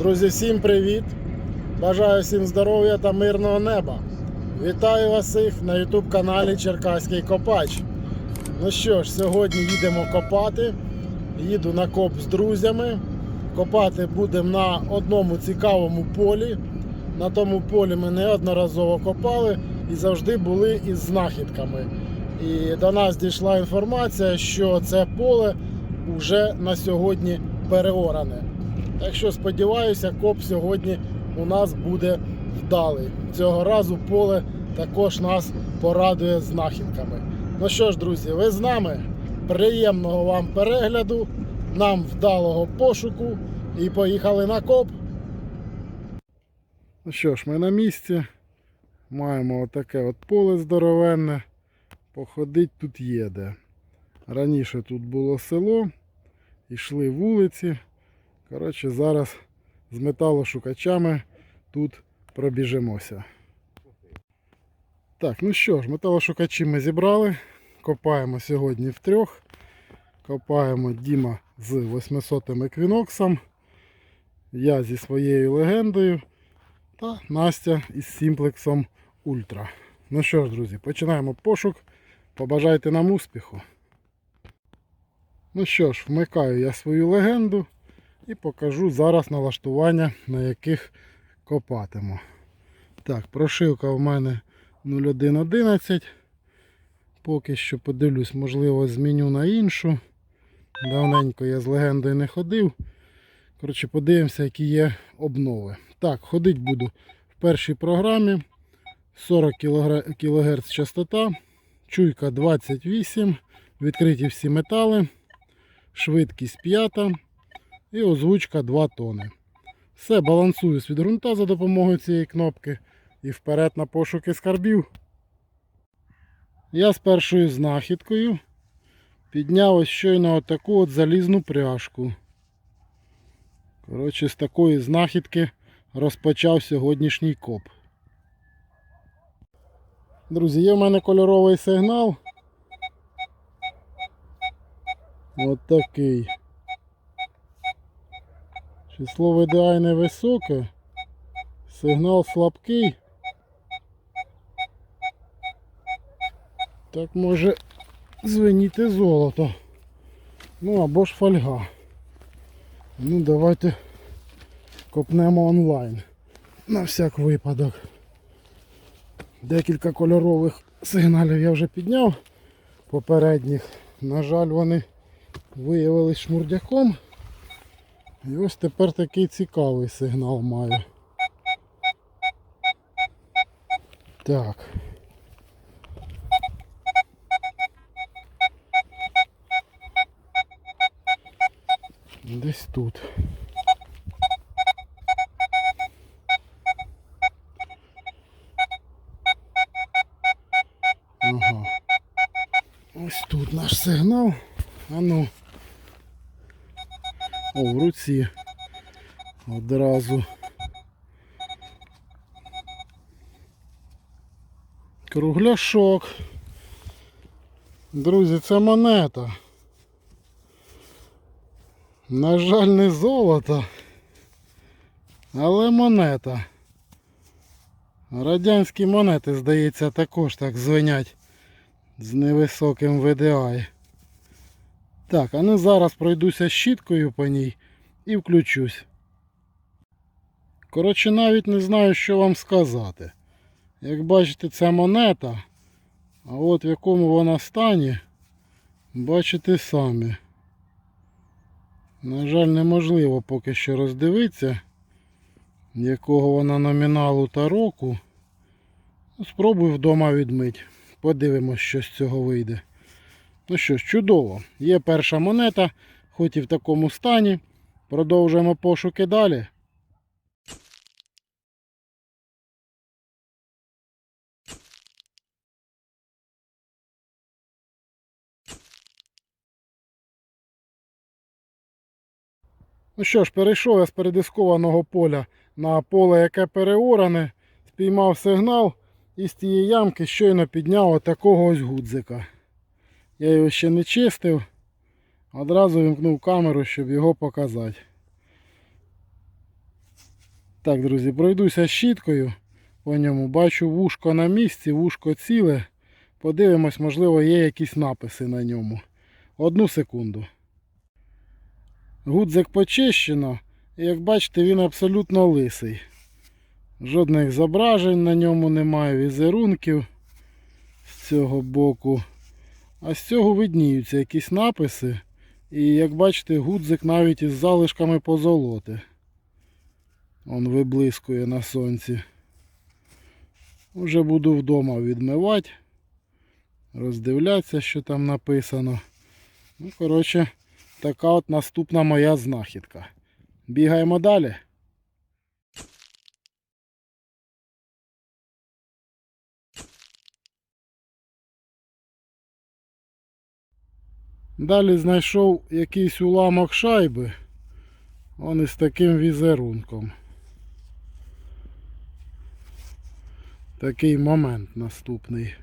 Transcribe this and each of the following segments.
Друзі, всім привіт! Бажаю всім здоров'я та мирного неба. Вітаю вас всіх на YouTube каналі Черкаський Копач. Ну що ж, сьогодні їдемо копати. Їду на коп з друзями. Копати будемо на одному цікавому полі. На тому полі ми неодноразово копали і завжди були із знахідками. І до нас дійшла інформація, що це поле вже на сьогодні переоране. Так що сподіваюся, коп сьогодні у нас буде вдалий. Цього разу поле також нас порадує знахідками. Ну що ж, друзі, ви з нами. Приємного вам перегляду, нам вдалого пошуку і поїхали на коп. Ну що ж, ми на місці. Маємо отаке от поле здоровенне. Походить тут є де. Раніше тут було село, йшли вулиці. Коротше, зараз з металошукачами тут пробіжимося. Так, ну що ж, металошукачі ми зібрали. Копаємо сьогодні втрьох. Копаємо Діма з 800 еквіноксом. Я зі своєю легендою. Та Настя із сімплексом Ультра. Ну що ж, друзі, починаємо пошук. Побажайте нам успіху. Ну що ж, вмикаю я свою легенду і покажу зараз налаштування, на яких копатиму. Так, прошивка в мене 0111. Поки що подивлюсь, можливо, зміню на іншу. Давненько я з легендою не ходив. Коротше, подивимося, які є обнови. Так, ходить буду в першій програмі. 40 кГц частота, чуйка 28, відкриті всі метали, швидкість 5 і озвучка 2 тони. Все, балансую з від ґрунта за допомогою цієї кнопки і вперед на пошуки скарбів. Я з першою знахідкою підняв ось щойно отаку от залізну пряжку. Коротше, з такої знахідки розпочав сьогоднішній коп. Друзі, є в мене кольоровий сигнал. От такий. Число VDI невисоке. Сигнал слабкий. Так може звеніти золото. Ну або ж фольга. Ну давайте копнемо онлайн. На всяк випадок. Декілька кольорових сигналів я вже підняв попередніх. На жаль, вони виявились шмурдяком. І ось тепер такий цікавий сигнал маю. Так. Десь тут. Ага. Ось тут наш сигнал. А ну. О, в руці. Одразу. Кругляшок. Друзі, це монета. На жаль, не золото, але монета. Радянські монети, здається, також так звенять з невисоким VDI. Так, а ну зараз пройдуся щіткою по ній і включусь. Коротше, навіть не знаю, що вам сказати. Як бачите, це монета, а от в якому вона стані, бачите самі. На жаль, неможливо поки що роздивитися, якого вона номіналу та року. Спробую вдома відмить. Подивимось, що з цього вийде. Ну що ж, чудово. Є перша монета, хоч і в такому стані. Продовжуємо пошуки далі. Ну що ж, перейшов я з передискованого поля на поле, яке переоране, спіймав сигнал і з тієї ямки щойно підняв отакого ось гудзика. Я його ще не чистив, одразу вимкнув камеру, щоб його показати. Так, друзі, пройдуся щіткою по ньому. Бачу вушко на місці, вушко ціле. Подивимось, можливо, є якісь написи на ньому. Одну секунду. Гудзик почищено. І як бачите, він абсолютно лисий. Жодних зображень на ньому немає, візерунків з цього боку. А з цього видніються якісь написи. І як бачите, гудзик навіть із залишками позолоти. Он виблискує на сонці. Уже буду вдома відмивати, роздивлятися, що там написано. Ну, коротше, така от наступна моя знахідка. Бігаємо далі. Далі знайшов якийсь уламок шайби. Он із таким візерунком. Такий момент наступний.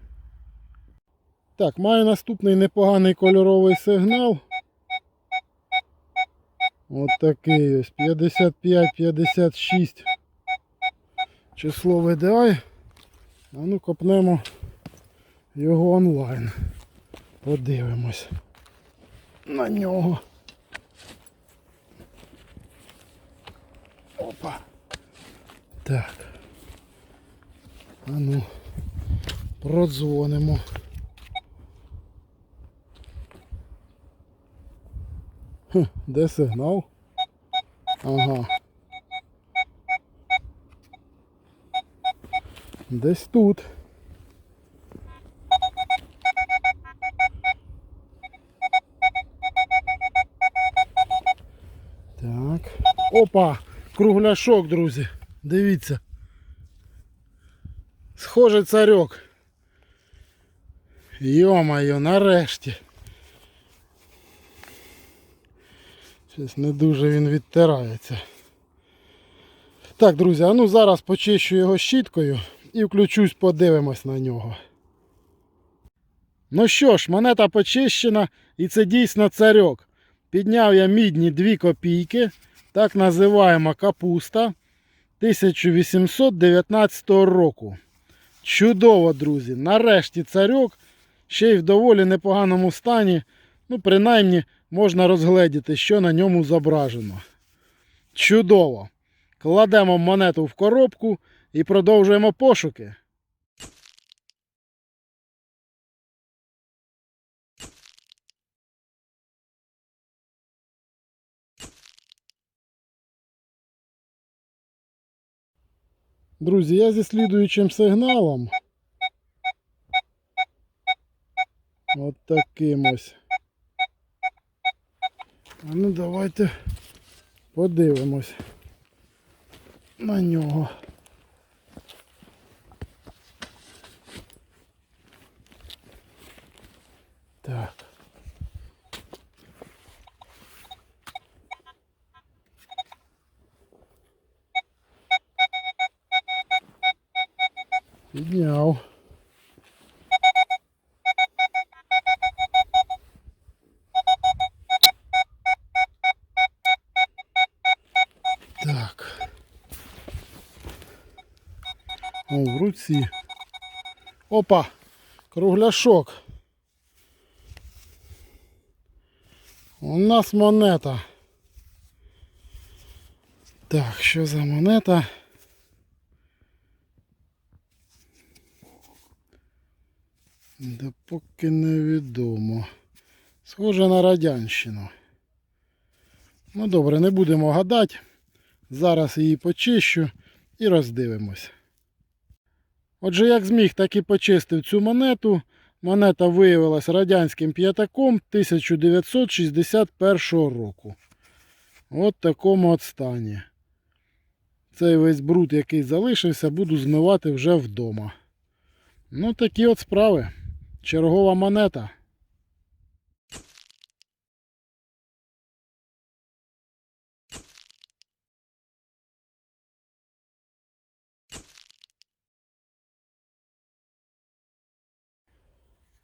Так, маю наступний непоганий кольоровий сигнал. От такий ось 55-56 число VDI. А ну копнемо його онлайн. Подивимось на нього. Опа. Так. А ну, продзвонимо. Хм, де сигнал? Ага. Десь тут. Опа! Кругляшок, друзі. Дивіться. Схожий царьок. Йо-моє, нарешті. Щось не дуже він відтирається. Так, друзі, а ну зараз почищу його щіткою і включусь, подивимось на нього. Ну що ж, монета почищена і це дійсно царьок. Підняв я мідні 2 копійки, так називаємо капуста 1819 року. Чудово, друзі! Нарешті царьок, ще й в доволі непоганому стані. Ну, принаймні, можна розгледіти, що на ньому зображено. Чудово! Кладемо монету в коробку і продовжуємо пошуки. Друзі, я зі слідуючим сигналом. От таким ось. Ну давайте подивимось на нього. Так. Підняв. Так. О, в руці. Опа! Кругляшок. У нас монета. Так, що за монета? Да поки невідомо. Схоже на радянщину. Ну добре, не будемо гадати. Зараз її почищу і роздивимось. Отже, як зміг, так і почистив цю монету. Монета виявилась радянським п'ятаком 1961 року. От такому от стані. Цей весь бруд, який залишився, буду змивати вже вдома. Ну, такі от справи. Чергова монета.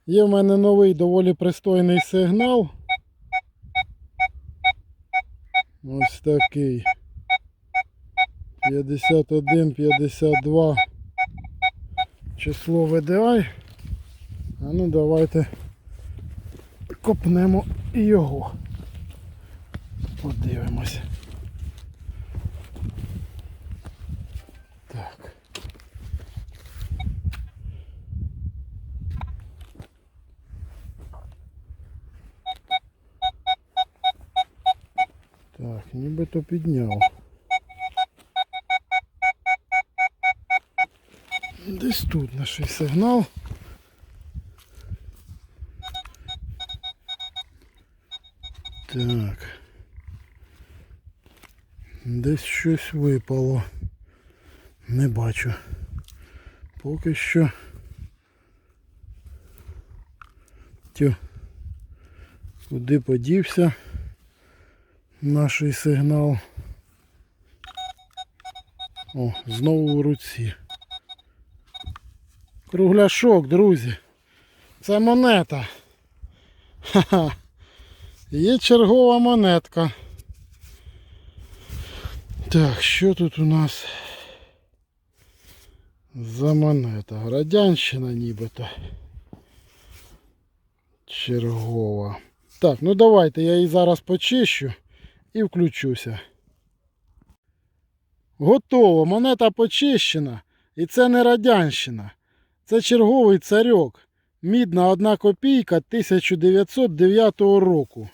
Є в мене новий доволі пристойний сигнал. Ось такий. 51, 52 число VDI. Ну давайте копнемо його. Подивимось. Так. Так, нібито підняв. Десь тут наш сигнал. Щось випало. Не бачу. Поки що. Тю. Куди подівся наш сигнал? О, знову в руці. Кругляшок, друзі. Це монета. Ха-ха. Є чергова монетка. Так, що тут у нас за монета? Радянщина нібито. Чергова. Так, ну давайте я її зараз почищу і включуся. Готово, монета почищена. І це не радянщина. Це черговий царьок. Мідна одна копійка 1909 року.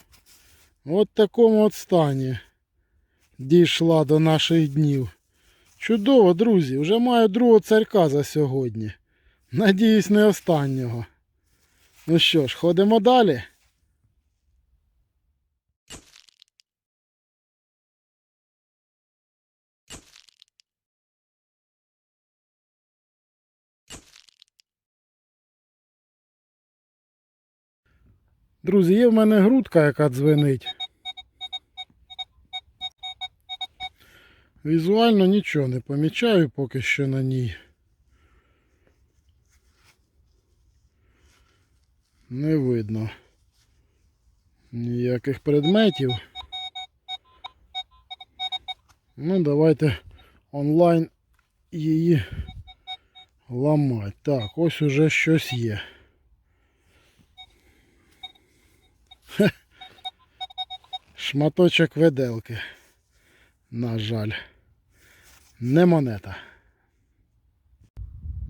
От в такому от стані дійшла до наших днів. Чудово, друзі, вже маю другого царька за сьогодні. Надіюсь, не останнього. Ну що ж, ходимо далі. Друзі, є в мене грудка, яка дзвенить. Візуально нічого не помічаю поки що на ній. Не видно ніяких предметів. Ну, давайте онлайн її ламати. Так, ось уже щось є. Шматочок виделки. На жаль. Не монета.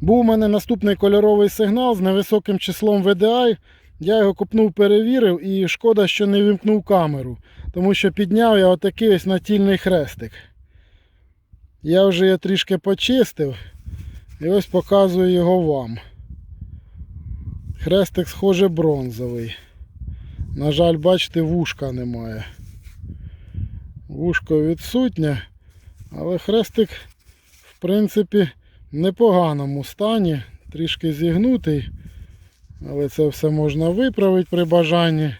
Був у мене наступний кольоровий сигнал з невисоким числом VDI. Я його купнув, перевірив і шкода, що не вимкнув камеру, тому що підняв я отакий ось натільний хрестик. Я вже його трішки почистив і ось показую його вам. Хрестик схоже бронзовий. На жаль, бачите, вушка немає. Вушко відсутнє, але хрестик, в принципі, в непоганому стані, трішки зігнутий, але це все можна виправити при бажанні.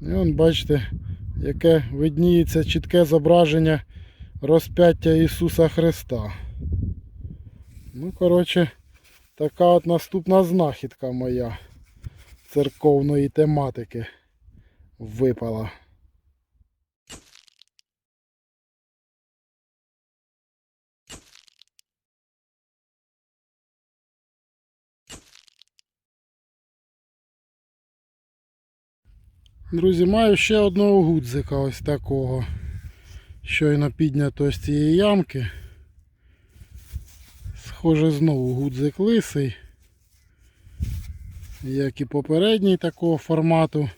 І он, бачите, яке видніється чітке зображення розп'яття Ісуса Христа. Ну, коротше, така от наступна знахідка моя церковної тематики випала. Друзі, маю ще одного гудзика ось такого. Щойно піднято з цієї ямки. Схоже, знову гудзик лисий. Як і попередній такого формату.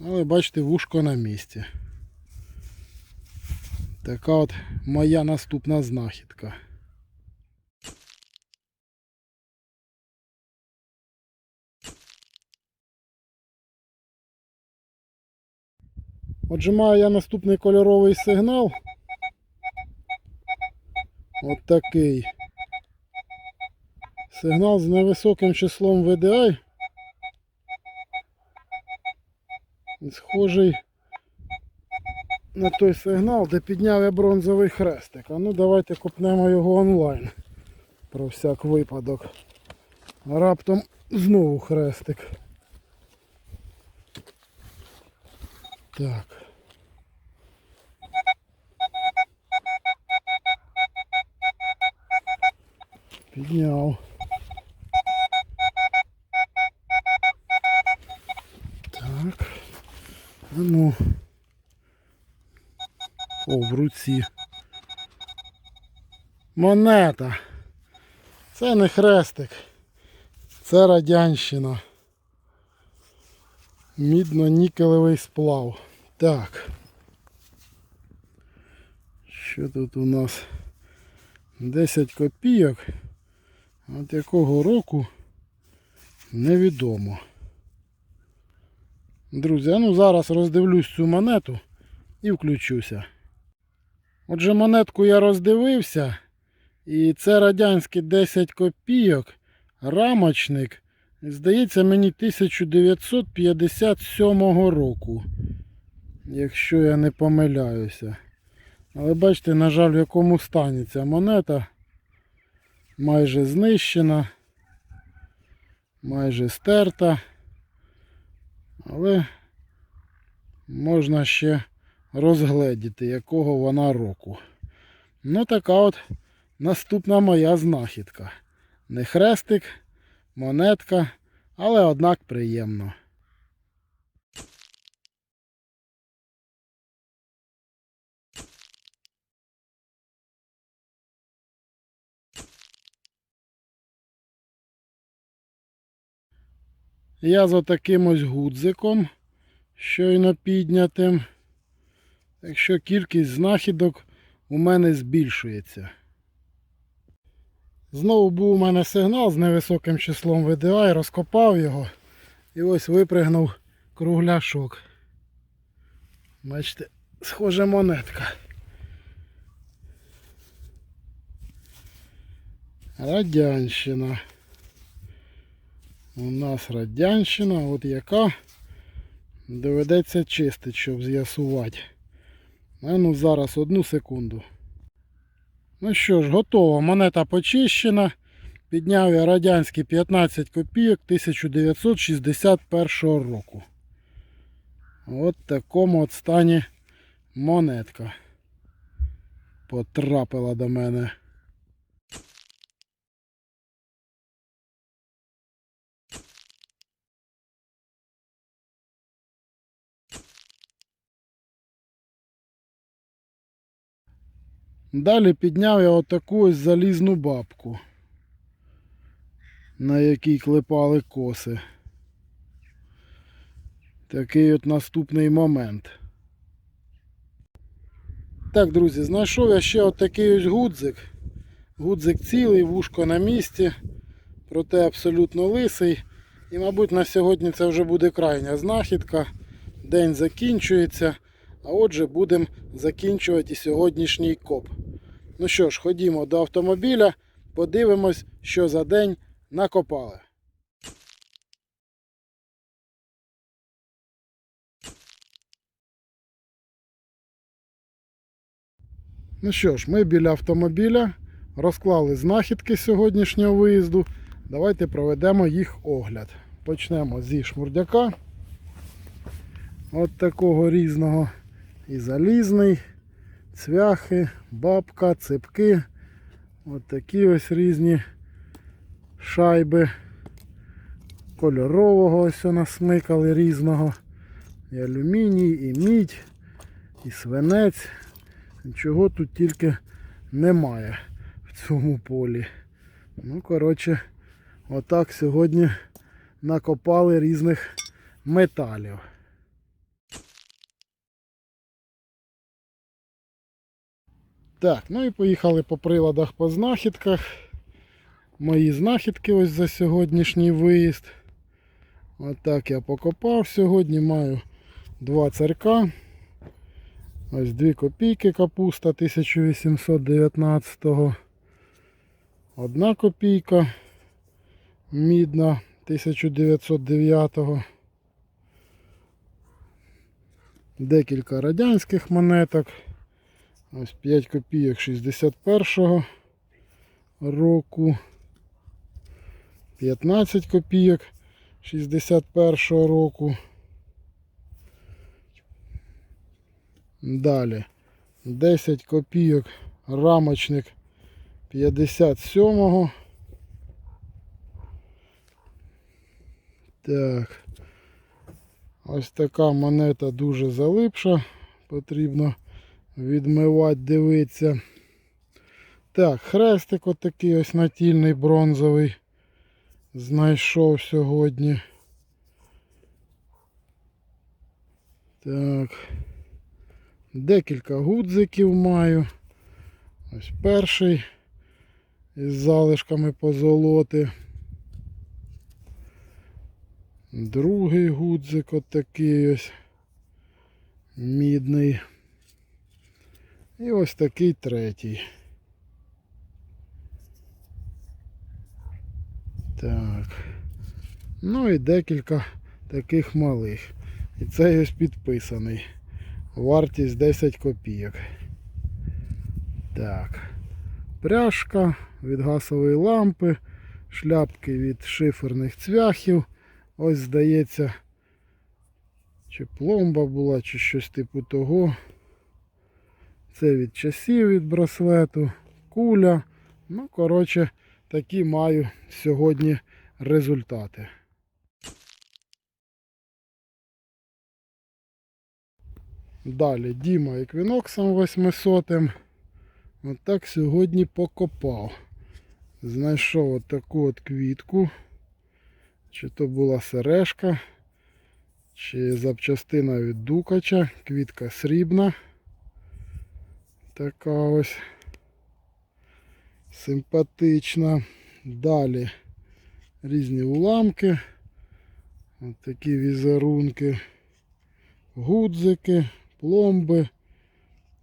Але бачите, вушко на місці. Така от моя наступна знахідка. Отже, маю я наступний кольоровий сигнал. От такий. Сигнал з невисоким числом VDI. Схожий на той сигнал, де підняв я бронзовий хрестик. А ну давайте купнемо його онлайн. Про всяк випадок. Раптом знову хрестик. Так. Підняв. Так. Ну. О, в руці. Монета. Це не хрестик. Це радянщина. Мідно-нікелевий сплав. Так. Що тут у нас? 10 копійок. От якого року невідомо. Друзі, ну зараз роздивлюсь цю монету і включуся. Отже, монетку я роздивився. І це радянські 10 копійок, рамочник. Здається, мені 1957 року. Якщо я не помиляюся. Але бачите, на жаль, в якому стані ця монета майже знищена, майже стерта. Але можна ще розгледіти, якого вона року. Ну, така от наступна моя знахідка. Не хрестик, монетка, але однак приємно. Я за таким ось гудзиком, щойно піднятим. Так що кількість знахідок у мене збільшується. Знову був у мене сигнал з невисоким числом VDI, розкопав його і ось випригнув кругляшок. Бачите, схожа монетка. Радянщина. У нас радянщина, от яка доведеться чистити, щоб з'ясувати. Ну зараз одну секунду. Ну що ж, готово. Монета почищена. Підняв я радянські 15 копійок 1961 року. От в такому от стані монетка потрапила до мене. Далі підняв я отаку ось залізну бабку, на якій клепали коси. Такий от наступний момент. Так, друзі, знайшов я ще отакий ось гудзик. Гудзик цілий, вушко на місці, проте абсолютно лисий. І, мабуть, на сьогодні це вже буде крайня знахідка. День закінчується. А отже, будемо закінчувати сьогоднішній коп. Ну що ж, ходімо до автомобіля, подивимось, що за день накопали. Ну що ж, ми біля автомобіля розклали знахідки сьогоднішнього виїзду. Давайте проведемо їх огляд. Почнемо зі шмурдяка. От такого різного і залізний, цвяхи, бабка, цепки. От такі ось різні шайби. Кольорового ось насмикали різного. І алюміній, і мідь, і свинець. Нічого тут тільки немає в цьому полі. Ну, коротше, отак сьогодні накопали різних металів. Так, ну і поїхали по приладах по знахідках. Мої знахідки ось за сьогоднішній виїзд. Отак я покопав сьогодні. Маю два царка. Ось 2 копійки капуста 1819-го. Одна копійка мідна 1909-го. Декілька радянських монеток. Ось 5 копійок 61-го року. 15 копійок 61-го року. Далі 10 копійок рамочник 57-го. Так, ось така монета дуже залипша, потрібно відмивати, дивитися. Так, хрестик отакий ось натільний бронзовий. Знайшов сьогодні. Так. Декілька гудзиків маю. Ось перший із залишками позолоти. Другий гудзик отакий ось мідний. І ось такий третій. Так. Ну і декілька таких малих. І цей ось підписаний. Вартість 10 копійок. Так. Пряжка від газової лампи, шляпки від шиферних цвяхів. Ось здається, чи пломба була, чи щось типу того. Це від часів від браслету, куля. Ну, коротше, такі маю сьогодні результати. Далі Діма еквіноксом 800. Отак сьогодні покопав. Знайшов от таку от квітку. Чи то була сережка, чи запчастина від дукача, квітка срібна. Така ось симпатична. Далі різні уламки. Ось такі візерунки, гудзики, пломби.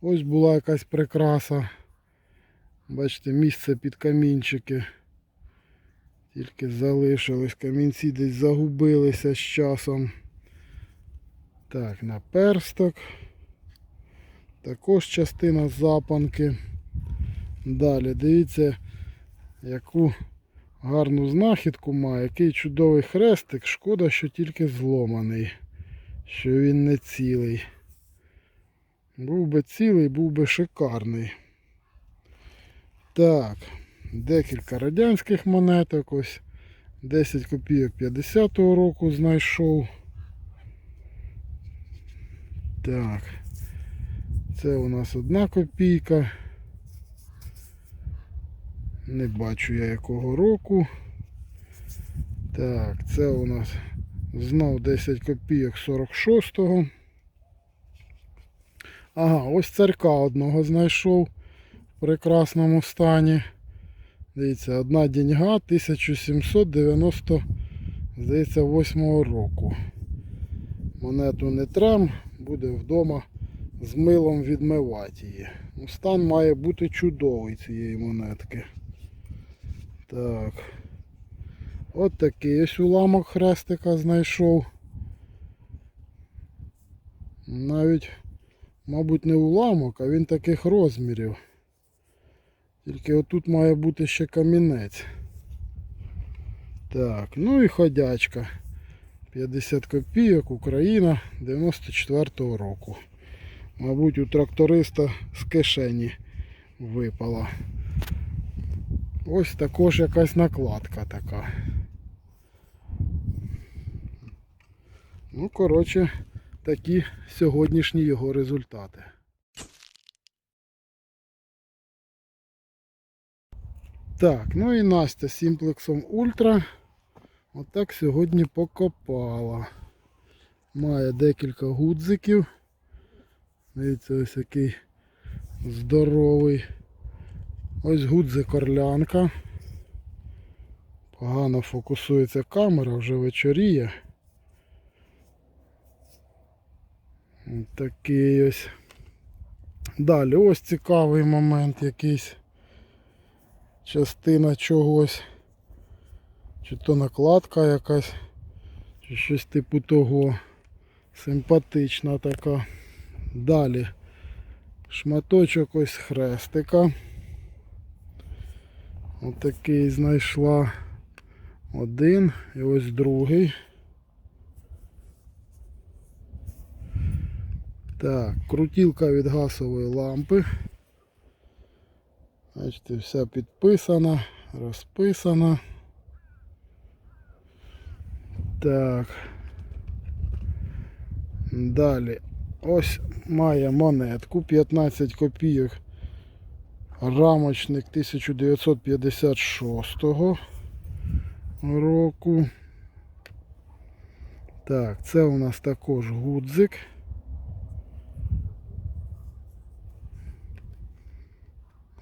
Ось була якась прикраса. Бачите, місце під камінчики. Тільки залишились, камінці десь загубилися з часом. Так, наперсток. Також частина запанки. Далі, дивіться, яку гарну знахідку має, який чудовий хрестик. Шкода, що тільки зломаний, що він не цілий. Був би цілий, був би шикарний. Так, декілька радянських монеток. Ось 10 копійок 50-го року знайшов. Так. Це у нас одна копійка. Не бачу я якого року. Так, це у нас знов 10 копійок 46-го. Ага, ось царка одного знайшов в прекрасному стані. Дивіться, одна деньга 1790, здається, 8 року. Монету не трем, буде вдома з милом відмивати її. Ну, Стан має бути чудовий цієї монетки. Так. От такий ось уламок хрестика знайшов. Навіть, мабуть, не уламок, а він таких розмірів. Тільки отут має бути ще камінець. Так, ну і ходячка. 50 копійок, Україна 94-го року. Мабуть, у тракториста з кишені випала. Ось також якась накладка така. Ну, коротше, такі сьогоднішні його результати. Так, ну і Настя з сімплексом Ультра. Отак сьогодні покопала. Має декілька гудзиків. Дивіться, ось який здоровий. Ось гудзик орлянка. Погано фокусується камера, вже вечоріє. Такий ось. Далі ось цікавий момент якийсь. Частина чогось. Чи то накладка якась, чи щось типу того. Симпатична така. Далі шматочок ось хрестика. Отакий знайшла один і ось другий. Так, крутілка від газової лампи. Бачите, вся підписана, розписана. Так. Далі. Ось має монетку 15 копійок. Рамочник 1956 року. Так, це у нас також гудзик.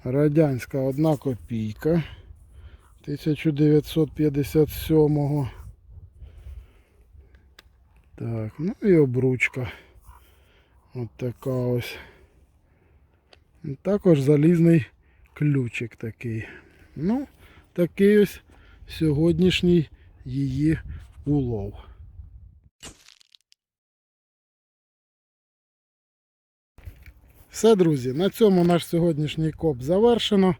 Радянська одна копійка 1957. Так, ну і обручка. От така ось. Також залізний ключик такий. Ну, такий ось сьогоднішній її улов. Все, друзі, на цьому наш сьогоднішній коп завершено.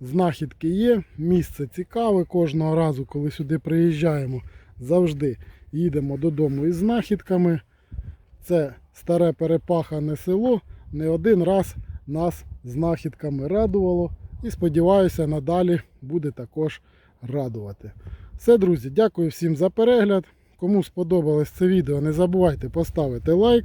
Знахідки є, місце цікаве кожного разу, коли сюди приїжджаємо, завжди їдемо додому із знахідками. Це старе перепахане село не один раз нас знахідками радувало і сподіваюся, надалі буде також радувати. Все, друзі, дякую всім за перегляд. Кому сподобалось це відео, не забувайте поставити лайк.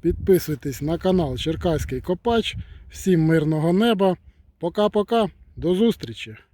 Підписуйтесь на канал Черкаський Копач. Всім мирного неба. Пока-пока. До зустрічі!